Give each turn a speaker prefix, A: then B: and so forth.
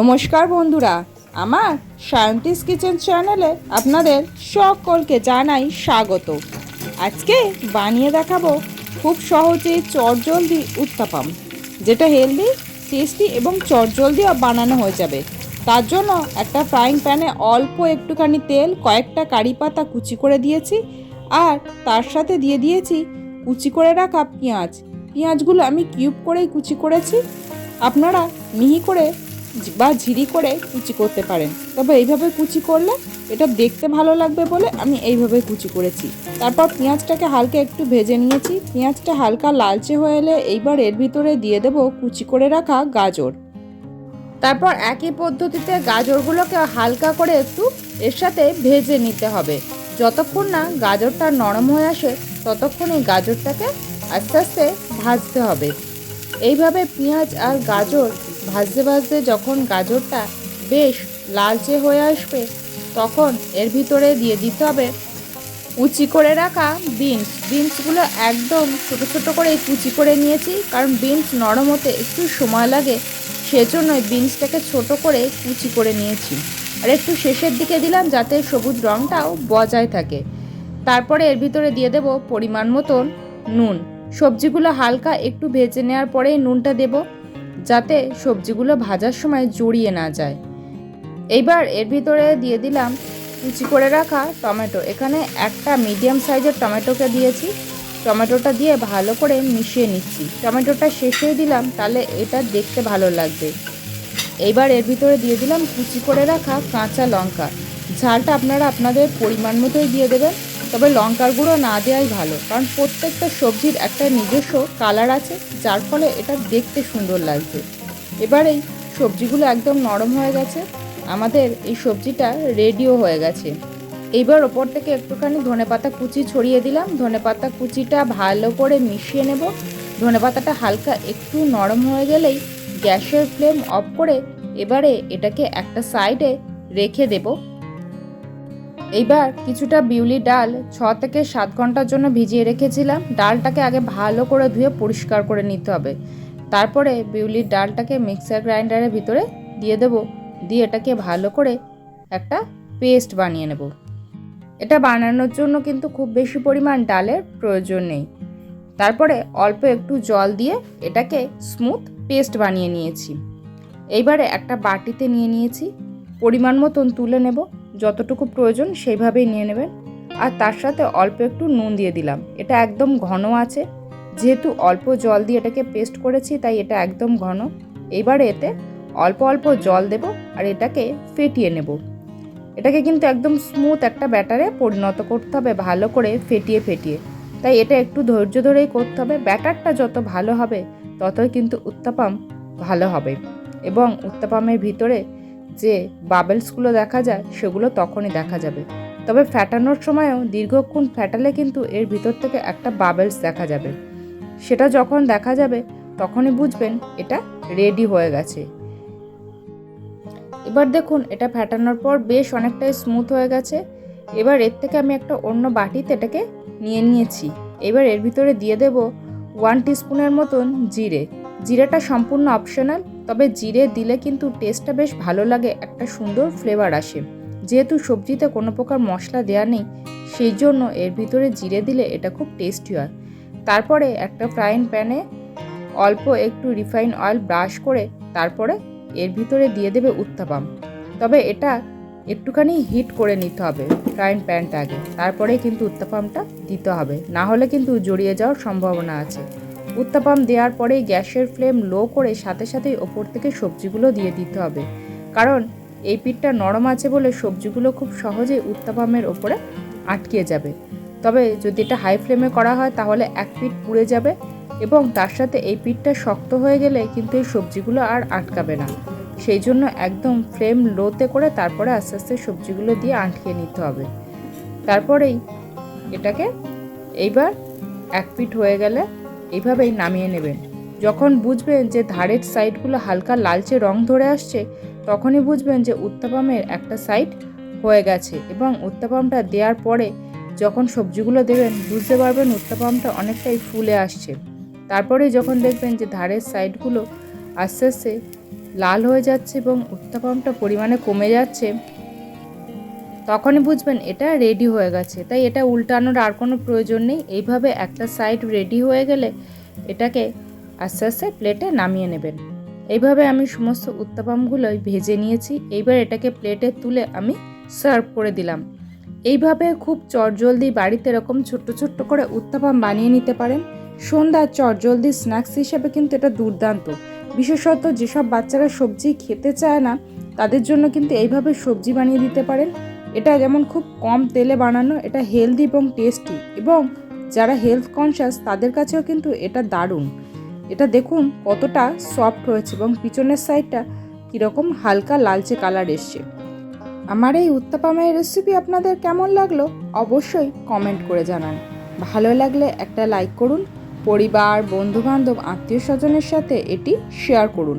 A: নমস্কার বন্ধুরা, আমার সায়ন্তিস কিচেন চ্যানেলে আপনাদের সকলকে জানাই স্বাগত। আজকে বানিয়ে দেখাবো খুব সহজেই চটজলদি উত্তাপাম যেটা হেলদি টেস্টি এবং চটজলদিও বানানো হয়ে যাবে। তার জন্য একটা ফ্রাইং প্যানে অল্প একটুখানি তেল, কয়েকটা কারি পাতা কুচি করে দিয়েছি, আর তার সাথে দিয়ে দিয়েছি কুচি করে রাখা পেঁয়াজ। পেঁয়াজগুলো আমি কিউব করেই কুচি করেছি। আপনারা মিহি করে বা ঝিরি করে কুচি করতে পারেন। তবে এইভাবে কুচি করলে এটা দেখতে ভালো লাগবে বলে আমি এইভাবে কুচি করেছি। তারপর পেঁয়াজটাকে হালকা একটু ভেজে নিয়েছি। পেঁয়াজটা হালকা লালচে হয়ে এলে এইবার এর ভিতরে দিয়ে দেবো কুচি করে রাখা গাজর। তারপর একই পদ্ধতিতে গাজরগুলোকে হালকা করে একটু এর সাথে ভেজে নিতে হবে। যতক্ষণ না গাজরটা নরম হয়ে আসে, ততক্ষণ এই গাজরটাকে আস্তে আস্তে ভাজতে হবে। এইভাবে পেঁয়াজ আর গাজর ভাজতে ভাজতে যখন গাজরটা বেশ লালচে হয়ে আসবে, তখন এর ভিতরে দিয়ে দিতে হবে কুচি করে রাখা বিনস। বিনসগুলো একদম ছোটো ছোটো করে কুচি করে নিয়েছি, কারণ বিনস নরম হতে একটু সময় লাগে সেজন্যই বিনসটাকে ছোট করে কুচি করে নিয়েছি। আর একটু শেষের দিকে দিলাম যাতে সবুজ রঙটাও বজায় থাকে। তারপরে এর ভিতরে দিয়ে দেব পরিমাণ মতন নুন। সবজিগুলো হালকা একটু ভেজে নেওয়ার পরেই নুনটা দেব। যাতে সবজিগুলো ভাজার সময় জড়িয়ে না যায়। এইবার এর ভিতরে দিয়ে দিলাম কুচি করে রাখা টমেটো। এখানে একটা মিডিয়াম সাইজের টমেটোকে দিয়েছি। টমেটোটা দিয়ে ভালো করে মিশিয়ে নিচ্ছি। টমেটোটা শেষে দিলাম, তাহলে এটা দেখতে ভালো লাগবে। এইবার এর ভিতরে দিয়ে দিলাম কুচি করে রাখা কাঁচা লঙ্কা। ঝালটা আপনারা আপনাদের পরিমাণ মতোই দিয়ে দেবেন। তবে লঙ্কার গুঁড়ো না দেওয়াই ভালো, কারণ প্রত্যেকটা সবজির একটা নিজস্ব কালার আছে, যার ফলে এটা দেখতে সুন্দর লাগবে এবার এই সবজিগুলো একদম নরম হয়ে গেছে, আমাদের এই সবজিটা রেডিও হয়ে গেছে। এইবার ওপর থেকে একটুখানি ধনেপাতা কুচি ছড়িয়ে দিলাম ধনেপাতা কুচিটা ভালো করে মিশিয়ে নেব। ধনেপাতাটা হালকা একটু নরম হয়ে গেলেই গ্যাসের ফ্লেম অফ করে এবারে এটাকে একটা সাইডে রেখে দেব। এইবার কিছুটা বিউলি ডাল ছ থেকে সাত ঘণ্টার জন্য ভিজিয়ে রেখেছিলাম। ডালটাকে আগে ভালো করে ধুয়ে পরিষ্কার করে নিতে হবে। তারপরে বিউলির ডালটাকে মিক্সার গ্রাইন্ডারের ভিতরে দিয়ে দেব। দিয়ে এটাকে ভালো করে একটা পেস্ট বানিয়ে নেব। এটা বানানোর জন্য কিন্তু খুব বেশি পরিমাণ ডালের প্রয়োজন নেই। তারপরে অল্প একটু জল দিয়ে এটাকে স্মুথ পেস্ট বানিয়ে নিয়েছি। এইবারে একটা বাটিতে নিয়ে নিয়েছি। পরিমাণ মতন তুলে নেব। যতটুকু প্রয়োজন সেইভাবেই নিয়ে নেবেন। আর তার সাথে অল্প একটু নুন দিয়ে দিলাম। এটা একদম ঘন আছে। যেহেতু অল্প জল দিয়ে এটাকে পেস্ট করেছি, তাই এটা একদম ঘন। এবারে এতে অল্প অল্প জল দেব আর এটাকে ফেটিয়ে নেব। এটাকে কিন্তু একদম স্মুথ একটা ব্যাটারে পরিণত করতে হবে ভালো করে ফেটিয়ে ফেটিয়ে। তাই এটা একটু ধৈর্য ধরেই করতে হবে। ব্যাটারটা যত ভালো হবে, ততই কিন্তু উত্তাপাম ভালো হবে। এবং উত্তাপামের ভিতরে যে বাবেলসগুলো দেখা যায়, সেগুলো তখনই দেখা যাবে। তবে ফ্যাটানোর সময়ও দীর্ঘক্ষণ ফ্যাটালে কিন্তু এর ভিতর থেকে একটা বাবেলস দেখা যাবে। সেটা যখন দেখা যাবে, তখনই বুঝবেন এটা রেডি হয়ে গেছে। এবার দেখুন, এটা ফ্যাটানোর পর বেশ অনেকটাই স্মুথ হয়ে গেছে। এবার এর থেকে আমি একটা অন্য বাটিতে এটাকে নিয়ে নিয়েছি। এবার এর ভিতরে দিয়ে দেব ওয়ান টিস্পুনের মতন জিরে। জিরেটা সম্পূর্ণ অপশনাল তবে জিরে দিলে কিন্তু টেস্টটা বেশ ভালো লাগে, একটা সুন্দর ফ্লেভার আসে। যেহেতু সবজিতে কোনো প্রকার মশলা দেওয়া নেই, সেই জন্য এর ভিতরে জিরে দিলে এটা খুব টেস্টি হয়। তারপরে একটা ফ্রাইং প্যানে অল্প একটু রিফাইন অয়েল ব্রাশ করে তারপরে এর ভিতরে দিয়ে দেবে উত্তাপাম। তবে এটা একটুখানি হিট করে নিতে হবে ফ্রাইং প্যানটা আগে তারপরে কিন্তু উত্তাপামটা দিতে হবে। না হলে কিন্তু জড়িয়ে যাওয়ার সম্ভাবনা আছে। উত্তাপাম দেওয়ার পরেই গ্যাসের ফ্লেম লো করে সাথে সাথেই ওপর থেকে সবজিগুলো দিয়ে দিতে হবে। কারণ এই পিঠটা নরম আছে বলে সবজিগুলো খুব সহজেই উত্তাপামের ওপরে আটকে যাবে। তবে যদি এটা হাই ফ্লেমে করা হয় তাহলে এক পিঠ পুড়ে যাবে এবং তার সাথে এই পিঠটা শক্ত হয়ে গেলে কিন্তু এই সবজিগুলো আর আটকাবে না। সেই জন্য একদম ফ্লেম লোতে করে তারপরে আস্তে আস্তে সবজিগুলো দিয়ে আটকে নিতে হবে। তারপরেই এটাকে এইবার এক পিঠ হয়ে গেলে এইভাবেই নামিয়ে নেবেন। যখন বুঝবেন যে ধারের সাইডগুলো হালকা লালচে রং ধরে আসছে, তখনই বুঝবেন যে উত্তাপামের একটা সাইড হয়ে গেছে এবং উত্তাপামটা দেওয়ার পরে যখন সবজিগুলো দেবেন, বুঝতে পারবেন উত্তাপামটা অনেকটাই ফুলে আসছে। তারপরে যখন দেখবেন যে ধারের সাইডগুলো আস্তে আস্তে লাল হয়ে যাচ্ছে এবং উত্তাপামটা পরিমাণে কমে যাচ্ছে তখনই বুঝবেন এটা রেডি হয়ে গেছে। তাই এটা উল্টানোর আর কোনো প্রয়োজন নেই। এইভাবে একটা সাইড রেডি হয়ে গেলে এটাকে আস্তে আস্তে প্লেটে নামিয়ে নেবেন। এইভাবে আমি সমস্ত উত্তাপামগুলোই ভেজে নিয়েছি। এইবার এটাকে প্লেটে তুলে আমি সার্ভ করে দিলাম। এইভাবে খুব চটজলদি বাড়িতে এরকম ছোট্ট ছোট্ট করে উত্তাপাম বানিয়ে নিতে পারেন। সন্ধ্যার চটজলদি স্ন্যাক্স হিসেবে কিন্তু এটা দুর্দান্ত। বিশেষত যেসব বাচ্চারা সবজি খেতে চায় না, তাদের জন্য কিন্তু এইভাবে সবজি বানিয়ে দিতে পারেন। এটা যেমন খুব কম তেলে বানানো, এটা হেলদি এবং টেস্টি এবং যারা হেলথ কনসিয়াস তাদের কাছেও কিন্তু এটা দারুণ। এটা দেখুন কতটা সফট হয়েছে এবং পিছনের সাইডটা কীরকম হালকা লালচে কালার এসছে। আমার এই উত্তাপামের রেসিপি আপনাদের কেমন লাগল? অবশ্যই কমেন্ট করে জানান। ভালো লাগলে একটা লাইক করুন, পরিবার, বন্ধুবান্ধব আত্মীয় স্বজনের সাথে এটি শেয়ার করুন।